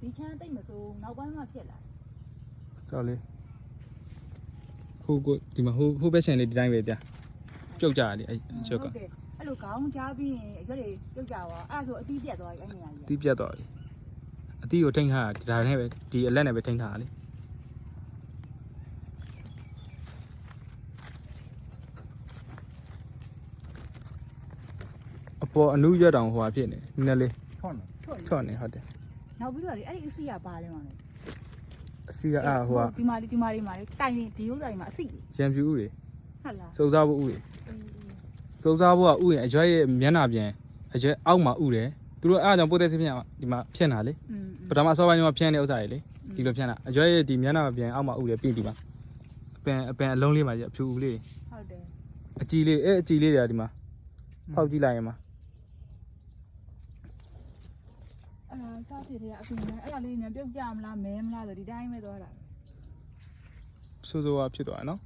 ဒီချမ်းတိတ်မစိုးနောက်ပိုင်းမှဖြစ်လာတော်လေးဟိုကိုဒီမှာဟိုဟိုဘက်ဆန်လေးဒီတိုင်းပဲကြာပြုတ်ကြတယ်အဲ့ရွက်ကဟုတ်တယ်အဲ့လိုခေါင်းကြားပြီးရင်ရွက်တွေပြုတ်ကြပါအဲ့ဒါဆိုအသီးပြတ်သွားပြီအဲ့နေရာကြီးတီးပြတ်သွားပြီအတီးကိုထိန်းထားတာဒါနဲ့ပဲဒီအလက်နဲ့ပဲထိန်းထားတာလေအပေါ်အနုရွက်တောင်ဟိုဟာဖြစ်နေနည်းနည်းလေးထွန်းတယ်ထွက်ထွက်နေဟုတ်တယ် နောက်ပြီးတော့လေအဲ့ဒီအစီကပါလဲမှာလေအစီကအာဟိုဟာဒီမှာလေးဒီမှာလေးမှာလေးတိုင်နေဒီဥစ္စာတွေမှာအစီရံပြူဥတွေဟုတ်လားစုံစားဖို့ဥတွေစုံစားဖို့ကဥရင်အရွက်ရဲ့မျက်နှာပြန်အရွက်အောက်မှာဥတယ်သူတို့အားကြောင့်ပိုးသက်စစ်ပြန်ဒီမှာဖြန့်တာလေอืมပထမအစောပိုင်းကဖြန့်တဲ့ဥစ္စာတွေလေဒီလိုဖြန့်တာအရွက်ရဲ့ဒီမျက်နှာပြန်အောက်မှာဥတယ်ပြီးဒီမှာအပင်အပင်အလုံးလေးမှာကြီးအဖြူဦးလေးဟုတ်တယ်အကြည်လေးအဲအကြည်လေးတွေကဒီမှာဖောက်ကြည့်လိုက်ရင်မှာ အဲ့ဒါစားဖြစ်တဲ့အပြင်နဲ့အဲ့ဒါလေးနဲ့ပြုတ်ကြမလားမဲမလားဆိုဒီတိုင်းပဲသွားတာဆိုးဆိုးကဖြစ်သွားတယ်နော်